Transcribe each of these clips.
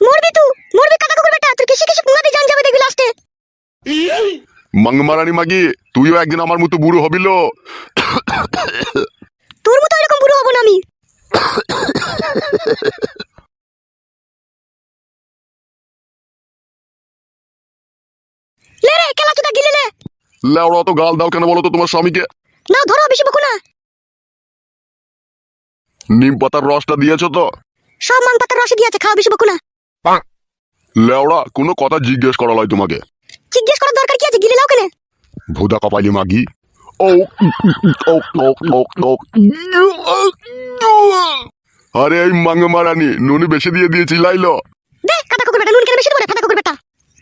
মরবি তুই মরবি কাকা কুকুর বেটা তোর কিসে কিসে পুঙ্গাতে জান যাবে দেখবি লাস্টে মাংমারানি মাগি তুইও একদিন আমার মতো বুড়ো হবিল তোর মতো এরকম বুড়ো হব না আমি। লে রে খেলা চুদা গিলে লে। লেওড়া তো গাল দাও কেন বলো তো তোমার স্বামীকে? না ধরো বেশি বকো না। নিম পাতার রসটা দিয়েছ তো? সব মান পাতার রসে দিয়েছে খাওয়া বেশি বকো না। লেওড়া কোনো কথা জিজ্ঞেস করা লয় তোমাকে। জিজ্ঞেস করার দরকার কি আছে? গিলে লাও কেনে। ভুদা কপালি মাগি। ও ও, ও, ও, ও। আরে এই মারানি নুনি বেশি দিয়ে দিয়েছি লাইলো। দে কাটা কুকুর বেটা নুন কেন বেশি দেবো রে ফাটা কুকুর বেটা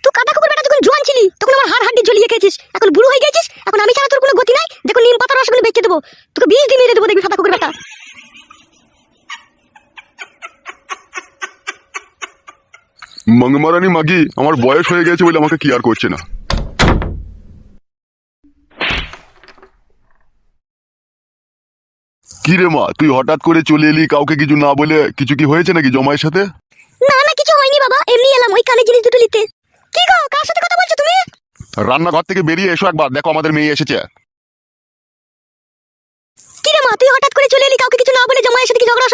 তুই কাটা কুকুর বেটা যখন জোয়ান ছিলি তখন আমার হাড় হাড্ডি জ্বলিয়ে খেয়েছিস। এখন বুড়ো হয়ে গেছিস এখন আমি ছাড়া তোর কোনো গতি নাই দেখো নিম পাতার রসগুলো বেঁচে দেবো। তোকে বিষ দিয়ে মেরে দেবো দেখবি ফাটা কুকুর বেটা মাংমারানি মাগি আমার বয়স হয়ে গেছে বলে আমাকে কি আর করছে না। কি রে মা তুই হঠাৎ করে চলে এলি কাউকে কিছু না বলে? কিছু কি হয়েছে নাকি জমায়ের সাথে? না না কিছু হয়নি বাবা এমনি এলাম ওই কানে জিনিস দুটো নিতে। কি গো কার সাথে কথা বলছো তুমি? রান্নাঘর থেকে বেরিয়ে এসো একবার দেখো আমাদের মেয়ে এসেছে। কি রে মা তুই হঠাৎ করে চলে এলি কাউকে কিছু না বলে জামাইয়ের সাথে কি ঝগড়া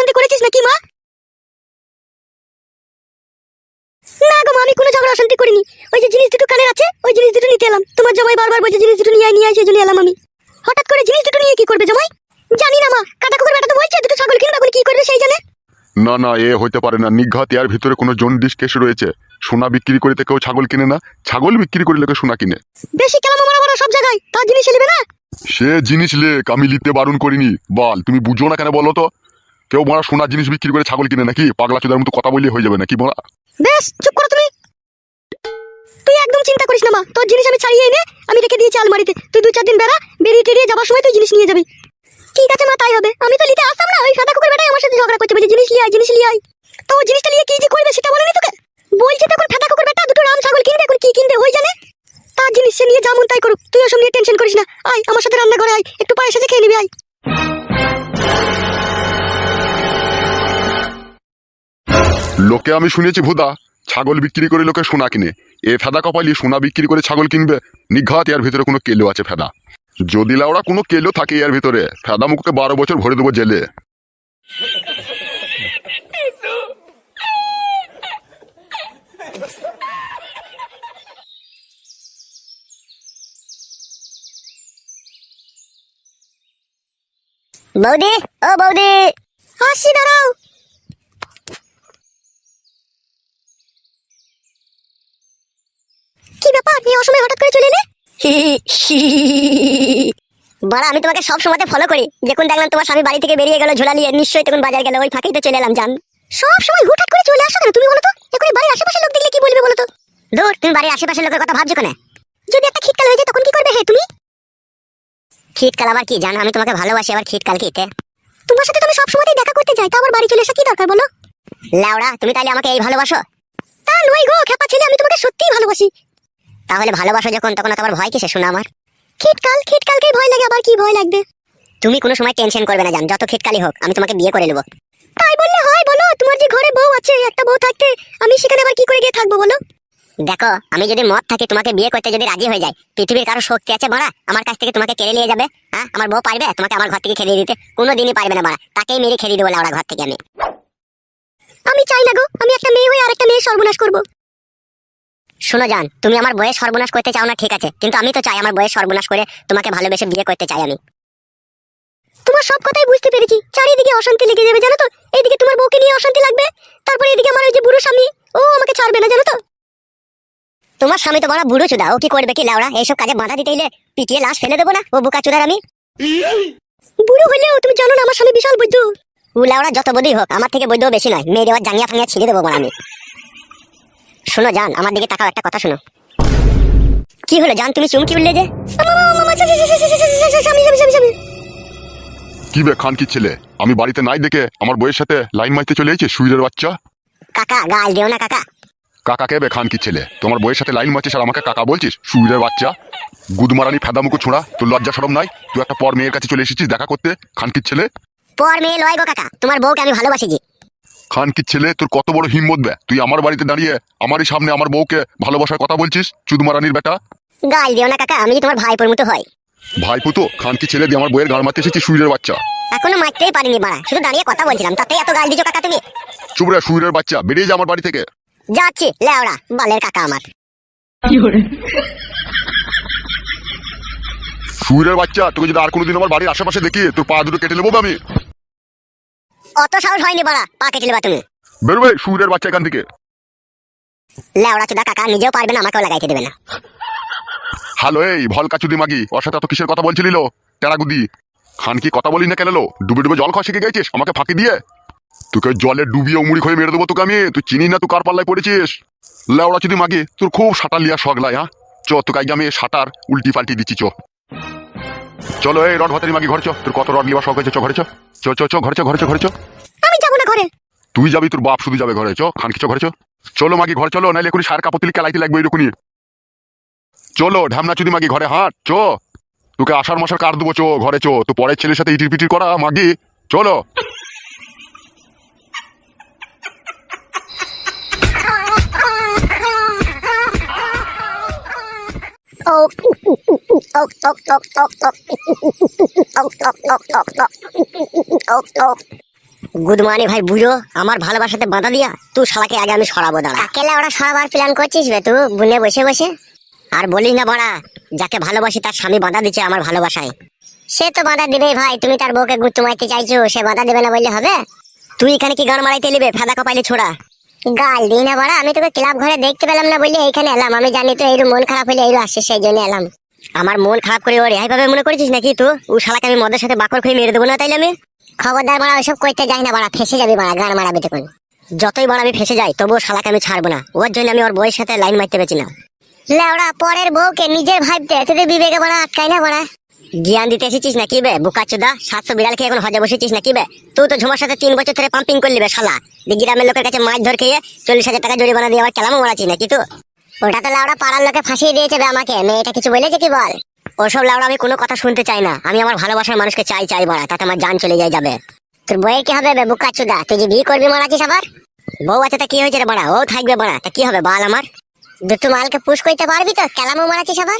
ঝগড়া অশান্তি করিনি। ওই যে জিনিস দুটো কানের আছে ওই জিনিস দুটো নিতে এলাম। তোমার জামাই বারবার বলছে জিনিস দুটো নিয়ে আয়, নিয়ে আয় সেই জন্য এলাম আমি। হঠাৎ করে জিনিস দুটো নিয়ে কি করবে জামাই? জানি না মা কাটা কুকুর বেটা তো বলছে দুটো ছাগল কিনবে এখন কি করবে সেই জানে। না না এ হইতে পারে না। নিঘাত এর ভিতরে কোনো জন্ডিস কেস রয়েছে। সোনা বিক্রি করিতে কেউ ছাগল কিনে না ছাগল বিক্রি করে লোকে সোনা কিনে। বেশি কেলামো মারা মারা সব জায়গায় তার জিনিস নেবে না? সে জিনিস লেক আমি লিখতে বারণ করিনি। বল তুমি বুঝো না কেন বলো তো? কেউ মারা সোনার জিনিস বিক্রি করে ছাগল কিনে নাকি? পাগলা চোদার মতো কথা বললে হয়ে যাবে নাকি বলা বেশ চুপ করো তুমি। তুই একদম চিন্তা করিস না, মা। তোর জিনিস আমি ছাড়িয়ে এনে আমি রেখে দিয়েছি আলমারিতে। তুই দু চার দিন বেড়া বেরিয়ে টেরিয়ে যাবার সময় তুই জিনিস নিয়ে যাবি। ঠিক আছে, মা, তাই হবে। আমি তো নিতে আসতাম না। ওই সাদা কুকুর বেটাই আমার সাথে ঝগড়া করছে। বলছে, জিনিস লিয়ে আয়, জিনিস লিয়ে আয়। তো জিনিসটা নিয়ে কি যে করবে সেটা বলেনি তোকে? বলছে তখন ফাটা কুকুর বেটা দুটো রাম ছাগল কিনবে, এখন কি কিনবে ওই জানে। তার জিনিস সে নিয়ে যেমন তাই করুক। তুই ওসব নিয়ে টেনশন করিস না। আয়, আমার সাথে রান্না করে আয়। একটু পায়ে সাথে খেয়ে নিবি, আয়। লোকে আমি শুনেছি ভুদা ছাগল বিক্রি করে লোকে সোনা কিনে। এ ফেদা কপালি সোনা বিক্রি করে ছাগল কিনবে? নিঘাত, এর ভিতরে কোনো কেলো আছে ফেদা? যদি লাউড়া কোনো কেলো থাকে এর ভিতরে, ফেদা মুখকে বারো বছর ভরে দেবো জেলে। বৌদি, ও বৌদি। আসি দাঁড়াও। কি ব্যাপার? হঠাৎ করে চলে এলে? আমি তোমাকে সব ফলো করি। যখন দেখলাম তোমার স্বামী বাড়ি থেকে বেরিয়ে গেল ঝোলা নিয়ে নিশ্চয়ই তখন বাজার গেল, ওই ফাঁকেই তো চলে এলাম সব সময় করে চলে আসো কেন তুমি বলো তো? এখন বাড়ির লোক দেখলে কি বলবে বলো তো? দূর, তুমি বাড়ির আশেপাশের লোকের কথা ভাবছ কেন? যদি একটা খিটকাল হয়ে যায়, তখন কি করবে হে তুমি? খিটকাল আবার কি, জানো, আমি তোমাকে ভালোবাসি, আবার খিটকাল কিতে? তোমার সাথে তুমি সবসময় দেখা করতে যাই, তা আবার বাড়ি চলে আসা কি দরকার বলো? লাউড়া, তুমি তাহলে আমাকে এই ভালোবাসো? তা নয় গো খেপা ছেলে, আমি তোমাকে সত্যিই ভালোবাসি। তাহলে ভালোবাসো যখন তখন তোমার ভয় কিসে শোনা আমার? খিটকাল খিটকালকে ভয় লাগে আবার কি ভয় লাগবে? তুমি কোনো সময় টেনশন করবে না জান যত খিটকালি হোক আমি তোমাকে বিয়ে করে নেব। তাই বললে হয় বলো তোমার যে ঘরে বউ আছে একটা বউ থাকতে আমি সেখানে আবার কি করে গিয়ে থাকব বলো? দেখো আমি যদি মত থাকি তোমাকে বিয়ে করতে যদি রাজি হয়ে যায় পৃথিবীর কারও শক্তি আছে মারা আমার কাছ থেকে তোমাকে কেড়ে নিয়ে যাবে হ্যাঁ? আমার বউ পারবে তোমাকে আমার ঘর থেকে খেলিয়ে দিতে কোনো দিনই পারবে না মারা তাকেই মেরে খেলিয়ে দেবো লাউড়া ঘর থেকে আমি। আমি চাই না গো আমি একটা মেয়ে হয়ে আর একটা মেয়ে সর্বনাশ করব। শোনো জান, তুমি আমার বয়স সর্বনাশ করতে চাও না, ঠিক আছে। কিন্তু আমি তো চাই আমার বয়স সর্বনাশ করে তোমাকে ভালোবেসে বিয়ে করতে চাই আমি। তোমার সব কথাই বুঝতে পেরেছি। চারিদিকে অশান্তি লেগে যাবে, জানো তো? এইদিকে তোমার বউকে নিয়ে অশান্তি লাগবে। তারপরে এদিকে আমার ওই যে বুড়ো স্বামী, ও আমাকে ছাড়বে না, জানো তো? তোমার স্বামী তো বড় বুড়ো চুদা, ও কি করবে কি লাউড়া এইসব কাজে বাধা দিতে এলে পিটিয়ে লাশ ফেলে দেবো না, ও বোকা চুদার আমি? বুড়ো হলেও তুমি জানো না, আমার স্বামী বিশাল বৈদ্য। ও লাউড়া যত বদি হোক, আমার থেকে বৈদ্য বেশি নয়, মেয়ে দেওয়ার জাঙ্গিয়া ফাঙ্গিয়া ছিঁড়ে দেবো আমি। শোনো জান আমার দিকে তাকাও একটা কথা শোনো। কি হলো জান তুমি চুমকি উঠলে যে? কি বে খান কি ছেলে? আমি বাড়িতে নাই দেখে আমার বইয়ের সাথে লাইন মারতে চলে এসেছে সুইরের বাচ্চা? কাকা গাল দিও না কাকা। কাকা কে বে খান কি ছেলে? তোমার বইয়ের সাথে লাইন মারছিস আর আমাকে কাকা বলছিস সুইরের বাচ্চা? গুদমারানি ফেদামুকু ছোঁড়া তোর লজ্জা সরম নাই? তুই একটা পর মেয়ের কাছে চলে এসেছিস দেখা করতে খান কি ছেলে? পর মেয়ে লয় গো কাকা। তোমার বউকে আমি ভালোবাসি জি খান কি ছেলে? তোর কত বড় হিম্মত বে? তুই আমার বাড়িতে দাঁড়িয়ে আমারই সামনে আমার বউকে ভালোবাসার কথা বলছিস চুদমারানির বেটা? গাল দিও না কাকা আমি যে তোমার ভাইপোর মতো হয়। ভাই পুতো খান কি ছেলে দিয়ে আমার বইয়ের গাড় মারতে এসেছিস সুইরের বাচ্চা? এখনও মারতেই পারিনি বাড়া শুধু দাঁড়িয়ে কথা বলছিলাম তাতে এত গাল দিছো কাকা তুমি? চুপ রে সুইরের বাচ্চা বেরিয়ে যা আমার বাড়ি থেকে। যাচ্ছি লেওড়া বালের কাকা আমার। সুইরের বাচ্চা তোকে যদি আর কোনোদিন আমার বাড়ির আশেপাশে দেখি তোর পা দুটো কেটে নেব আমি। অত সাহস হয়নি বাড়া পা কেটে তুমি বেরোবে সুইরের বাচ্চা এখান থেকে। লেওড়া চুদা কাকা নিজেও পারবে না আমাকেও লাগাইতে দেবে না। হ্যালো এই ভলকা চুদি মাগি ওর সাথে এত কিসের কথা বলছিলিল টেরাগুদি। খান কি কথা বলি না কেন লো? ডুবে ডুবে জল খাওয়া শিখে গেছিস আমাকে ফাঁকি দিয়ে? তোকে জলে ডুবিয়ে উমুড়ি খয়ে মেরে দেবো তোকে আমি তুই চিনি না তুই কার পাল্লায় পড়েছিস? লেওড়া চুদি মাগি তোর খুব সাঁটার লিয়া শগলাই হ্যাঁ? চ তোকে আমি সাঁটার উল্টি পাল্টি দিচ্ছি চ। চলো এই রড ভাতারি মাগি ঘরছো। তোর কত রড নিবা শখ হয়েছে? চ চো চো চো চো চ ঘরে চ ঘরে চ ঘরে চ আমি যাব না ঘরে। তুই যাবি তোর বাপ শুধু যাবে ঘরে চো খান কিছু ঘরে চ চলো মাগি ঘর চলো নাইলে এখনই সার কাপড় কালাইতে লাগবে এরকমই। চলো ঢামনা চুদি মাগি ঘরে হাঁট চো। তোকে আষাঢ় মাসের কার দেবো চো ঘরে চো। তো পরের ছেলের সাথে ইটির পিটির করা মাগি। চলো। গুদমানি ভাই বুঝো আমার ভালোবাসাতে বাধা দিয়া তুই শালাকে আগে আমি সরাবো দাঁড়া। কাকেলা ওরা সরাবার প্ল্যান করছিস বে তুই বুনে বসে বসে। আর বলিস না বড়া যাকে ভালোবাসি তার স্বামী বাধা দিচ্ছে আমার ভালোবাসায়। সে তো বাধা দিবেই ভাই তুমি তার বউকে গুত্তু মারতে চাইছো সে বাধা দেবে না বললে হবে? তুই এখানে কি গান মারাইতে নিবে ফেদা কপাইলে ছোড়া। গাল দিই না বড়া আমি তোকে ক্লাব ঘরে দেখতে পেলাম না বললে এইখানে এলাম। আমি জানি তো এইরু মন খারাপ হলে এইরু আসছে সেই জন্য এলাম। আমার মন খারাপ করে ওর এইভাবে মনে করেছিস নাকি তুই? ও শালাকে আমি মদের সাথে বাকর খেয়ে মেরে দেবো না তাইলে আমি? খবরদার মারা ওইসব করতে যাই না বাড়া ফেসে যাবি বাড়া গান মারাবি তখন। যতই বড় আমি ফেসে যাই তবুও শালাকে আমি ছাড়বো না। ওর জন্য আমি ওর বউয়ের সাথে লাইন মারতে পেরেছি না। লেওড়া পরের বউকে নিজের ভাবতে তোদের বিবেকে বড়া আটকাই না বড়া। জ্ঞান দিতে এসেছিস নাকি বে? বুকাচুদা সাতশো বিড়াল খেয়ে এখন হজে বসেছিস নাকি বে? তুই তো ঝুমার সাথে তিন বছর ধরে পাম্পিং করলি বে শালা। দিয়ে গ্রামের লোকের কাছে মাছ ধর খেয়ে চল্লিশ হাজার টাকা জরিমানা দিয়ে আবার কেলামও মারাচ্ছিস নাকি তো ওটা তো লাউড়া পাড়ার লোকে ফাঁসিয়ে দিয়েছে বে আমাকে। মেয়েটা কিছু বলেছে কি বল? ওসব লাউড়া আমি কোনো কথা শুনতে চাই না। আমি আমার ভালোবাসার মানুষকে চাই চাই বড়া। তাতে আমার জান চলে যায় যাবে। তোর বইয়ের কি হবে বে বুকাচুদা তুই যে বিয়ে করবি মারাছিস আবার? বউ আছে তা কি হয়েছে রে বড়া? ও থাকবে বড়া। তা কি হবে বাল আমার? দুটো মালকে পুশ করতে পারবি তো? কেলামও মারাছিস আবার?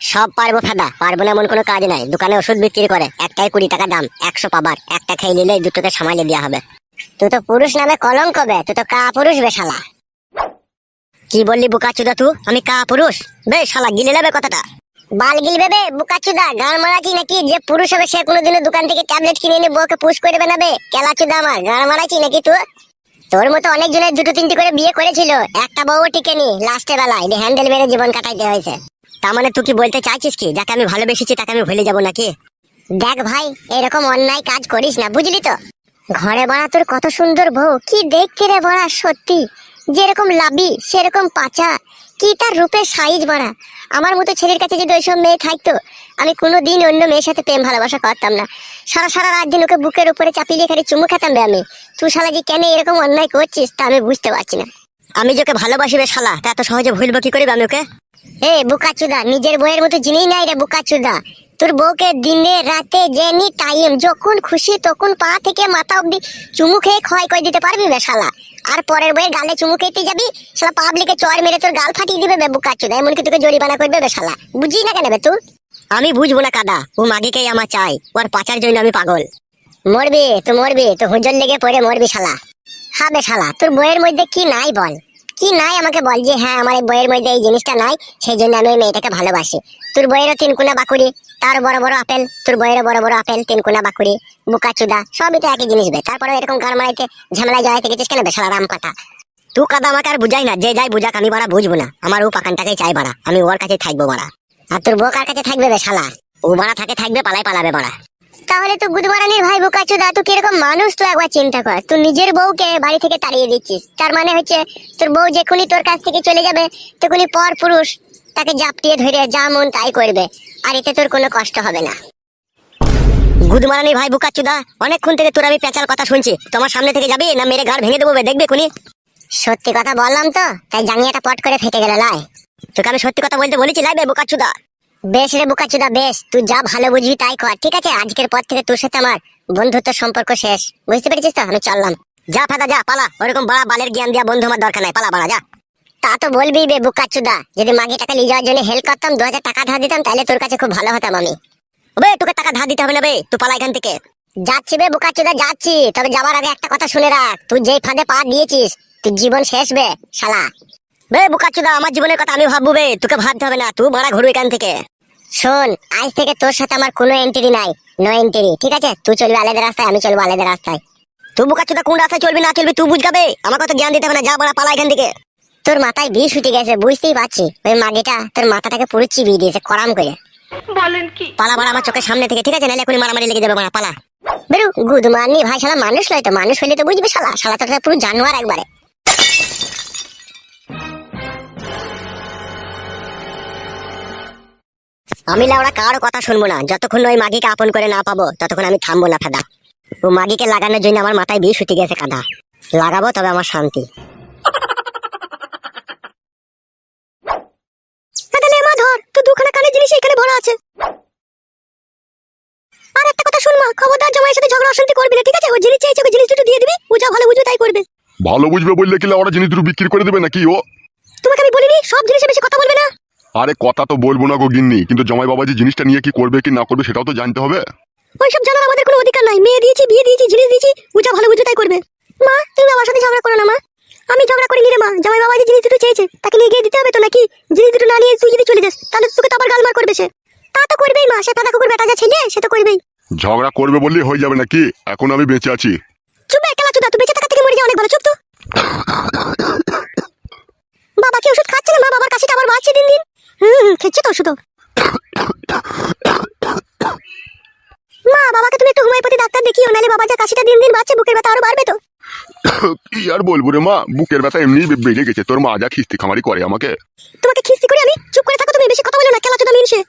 সব পারব ফাদা, পারব না এমন কোনো কাজ নাই। দোকানে ওষুধ বিক্রি করে, একটাই কুড়ি টাকা দাম, একশো পাবার, একটা খেয়ে নিলে দুটোকে সামালে দেওয়া হবে। তুই তো পুরুষ নামে কলঙ্ক বে তুই তো কা পুরুষ বে শালা। কি বললি বুকাচুদা তুই আমি কা পুরুষ? বে শালা, গিলে নেবে কথাটা। বাল গিলবে বে বুকাচুদা গান মারাচ্ছি নাকি? যে পুরুষ হবে সে কোনোদিনও দোকান থেকে ট্যাবলেট কিনে এনে বউকে পুশ করবে না বে। কেলাচুদা আমার গান মারাচ্ছি নাকি তুই তোর মতো অনেক জনের দুটো তিনটি করে বিয়ে করেছিল, একটা বউ টিকেনি লাস্টে বেলায় হ্যান্ডেল মেরে জীবন কাটাইতে হয়েছে। তার মানে তুই কি বলতে চাইছিস কি? যাকে আমি ভালোবেসেছি তাকে আমি ভুলে যাব নাকি? দেখ ভাই, এরকম অন্যায় কাজ করিস না, বুঝলি তো? ঘরে বাড়া তোর কত সুন্দর বউ, কি দেখতে রে বড়া সত্যি? যেরকম লাবি, সেরকম পাচা, কি তার রূপের সাইজ বাড়া? আমার মতো ছেলের কাছে যদি ওইসব মেয়ে থাকতো, আমি কোনো দিন অন্য মেয়ের সাথে প্রেম ভালোবাসা করতাম না। সারা সারা রাত দিন ওকে বুকের উপরে চাপিয়ে খালি চুমু খেতাম বে আমি। তুই শালা যে কেন এরকম অন্যায় করছিস, তা আমি বুঝতে পারছি না। আমি যে ওকে ভালোবাসি বে শালা, তা এত সহজে ভুলবো কি করিবে আমি ওকে? এ বুকাচুদা নিজের বইয়ের মতো জিনিস নাই রে বুকাচুদা। তোর বউকে দিনে রাতে জেনি টাইম যখন খুশি তখন পা থেকে মাথা অব্দি চুমু খেয়ে ক্ষয় করে দিতে পারবি বে শালা। আর পরের বইয়ের গালে চুমু খেতে যাবি শালা পাবলিকে চর মেরে তোর গাল ফাটিয়ে দিবে বে বুকাচুদা এমনকি তোকে জরিমানা করবে বে শালা। বুঝি না কেন বে তুই? আমি বুঝব না কাদা ও মাগিকেই আমার চাই ওর পাচার জন্য আমি পাগল। মরবি তো মরবি তো হুজল লেগে পড়ে মরবি শালা। হবে শালা তোর বইয়ের মধ্যে কি নাই বল। কি নাই আমাকে বল যে হ্যাঁ আমার এই বইয়ের মধ্যে এই জিনিসটা নাই সেই জন্য আমি ওই মেয়েটাকে ভালোবাসি। তোর বইয়েরও তিন কোনা বাকুড়ি, তার বড় বড় আপেল, তোর বইয়েরও বড় বড় আপেল, তিন কোনা বাকুড়ি বুকাচুদা সবই তো একই জিনিস বে। তারপরে এরকম গান মারাইতে ঝামেলা জড়াইতে গেছিস কেন বেশালা রাম কাটা তুই কাদা আমাকে আর বুঝাই না, যে যাই বুঝাক আমি বাড়া বুঝব না। আমার ও পাকানটাকেই চাই বাড়া, আমি ওর কাছে থাকব বাড়া। আর তোর বউ কার কাছে থাকবে বেশালা ও বাড়া থাকে থাকবে পালাই পালাবে বাড়া। তাহলে তো গুদমারানির ভাই বোকাচু দা তুই কীরকম মানুষ তুই একবার চিন্তা কর। তুই নিজের বউকে বাড়ি থেকে তাড়িয়ে দিচ্ছিস। তার মানে হচ্ছে তোর বউ যখনই তোর কাছ থেকে চলে যাবে তখনই পর পুরুষ তাকে জাপটিয়ে ধরে যা মন তাই করবে আর এতে তোর কোনো কষ্ট হবে না। গুদমারানি ভাই বুকাচুদা অনেকক্ষণ থেকে তোর আমি পেঁচার কথা শুনছি। তোমার সামনে থেকে যাবি না মেরে ঘর ভেঙে দেবো দেখবে কোনি সত্যি কথা বললাম তো তাই জাঙ্গিয়াটা পট করে ফেটে গেল লাই। তোকে আমি সত্যি কথা বলতে বলেছি লাইবে বোকাচুদা বেশ রে বোকাচুদা, বেশ। তুই যা ভালো বুঝবি তাই কর, ঠিক আছে? আজকের পর থেকে তোর সাথে আমার বন্ধুত্ব সম্পর্ক শেষ। বুঝতে পেরেছিস তো? আমি চললাম। যা ফাদা, যা, পালা। ওরকম বড়া বালের জ্ঞান দিয়া বন্ধু আমার দরকার নাই। পালা বাড়া যা। তা তো বলবি বে বুকাচুদা, যদি মাগে টাকা নিয়ে যাওয়ার জন্য হেল্প করতাম, দু হাজার টাকা ধার দিতাম, তাহলে তোর কাছে খুব ভালো হতাম আমি। বে তোকে টাকা ধার দিতে হবে না বে। তুই পালা এখান থেকে। যাচ্ছি বে বুকাচুদা, যাচ্ছি। তবে যাওয়ার আগে একটা কথা শুনে রাখ। তুই যেই ফাঁদে পা দিয়েছিস তুই জীবন শেষ বে, শালা। বে বুকাচুদা আমার জীবনের কথা আমি ভাববো বে তোকে ভাবতে হবে না তুই ভাড়া ঘুরু এখান থেকে। শোন আজ থেকে তোর সাথে আমার কোনো এন্ট্রি নাই নো এন্ট্রি ঠিক আছে? তুই চলবি আলাদা রাস্তায় আমি চলবো আলাদা রাস্তায়। তুই বুকাচুদা কোন রাস্তায় চলবি না চলবি তুই বুঝগাবে আমার কথা জ্ঞান দিতে হবে না যা বড়া পালা এখান থেকে। তোর মাথায় বিষ উঠে গেছে বুঝতেই পারছি ওই মাগিটা তোর মাথাটাকে পুরো চিবিয়ে দিয়েছে করাম করে। বলেন কি? পালা বাড়া আমার চোখের সামনে থেকে ঠিক আছে? নাহলে এখনই মারামারি লেগে যাবে মারা পালা। বেরু গুদ মারনি ভাই শালা মানুষ নয় তো মানুষ হইলে তো বুঝবি শালা। শালা তো পুরো জানোয়ার একবারে। আমি লাউড়া কারও কথা শুনব না। যতক্ষণ ওই মাগিকে আপন করে না পাবো ততক্ষণ আমি থামবো না ফেদা। ও মাগিকে লাগানোর জন্য আমার মাথায় বিষ উঠে গেছে কাদা। লাগাবো তবে আমার শান্তি। ধর তো দুখানা কানের জিনিস এখানে ভরা আছে। আর একটা কথা শুন মা খবরদার জামাইয়ের সাথে ঝগড়া অশান্তি করবি না ঠিক আছে? ও জিনিস চেয়েছে ওকে জিনিস দুটো দিয়ে দিবি ও যা ভালো বুঝবে তাই করবে। ভালো বুঝবে বললে কি ওরা জিনিস দুটো বিক্রি করে দেবে নাকি ও? তোমাকে আমি বলিনি সব জিনিসে বেশি কথা বলবে না? আরে কথা তো বলব না গো গিন্নি কিন্তু জমাই বাবা যে জিনিসটা নিয়ে কি করবে কি না করবে সেটাও তো জানতে হবে। ওইসব জানার আমাদের কোনো অধিকার নাই। মেয়ে দিয়েছি বিয়ে দিয়েছি জিনিস দিয়েছি ও যা ভালো বুঝবে তাই করবে। মা তুমি আমার সাথে ঝগড়া করো না মা। আমি ঝগড়া করিনি রে মা। জামাই বাবা যে জিনিস দুটো চেয়েছে। তাকে নিয়ে গিয়ে দিতে হবে তো নাকি? জিনিস দুটো না নিয়ে তুই যদি চলে যাস তাহলে তোকে তো আবার গালমার করবে সে। তা তো করবেই মা। সে ফাদা কুকুর বেটা যা ছেলে সে তো করবেই। ঝগড়া করবে বললেই হয়ে যাবে নাকি? এখন আমি বেঁচে আছি। চুপ বে কেলা চুদা তুই বেঁচে থাকা থেকে মরে যা অনেক ভালো। চুপ তো। বাবা কি ওষুধ খাচ্ছে না মা? বাবার কাশিটা আবার বাড়ছে দিন দিন। হুম তো ওষুধ মা বাবাকে তুমি একটু হোমিওপ্যাথি ডাক্তার দেখিও নাহলে বাবা যা কাশিটা দিন দিন বাড়ছে বুকের ব্যথা আরও বাড়বে তো। কি আর বলব রে মা বুকের ব্যথা এমনি বেড়ে গেছে। তোর মা যা খিস্তি খামারি করে আমাকে। তোমাকে খিস্তি করে আমি? চুপ করে থাকো তুমি বেশি কথা বলো না খেলা চোদা মিনসে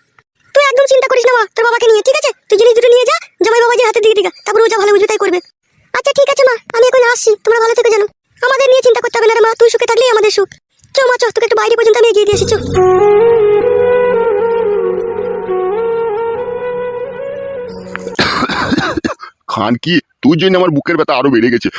তুই একদম চিন্তা করিস না মা তোর বাবাকে নিয়ে ঠিক আছে? তুই জিনিস দুটো নিয়ে যা জামাই বাবাজির হাতে দিয়ে দিগা তারপর ও যা ভালো বুঝবে তাই করবে। আচ্ছা ঠিক আছে মা আমি এখন আসছি তোমরা ভালো থেকে জানো আমাদের নিয়ে চিন্তা করতে হবে না রে মা তুই সুখে থাকলেই আমাদের সুখ। চো, মা, চো, তোকে একটু বাইরে পর্যন্ত আমি এগিয়ে দিয়ে আসি খান কি? তুই জন্য আমার বুকের ব্যথা আরও বেড়ে গেছে।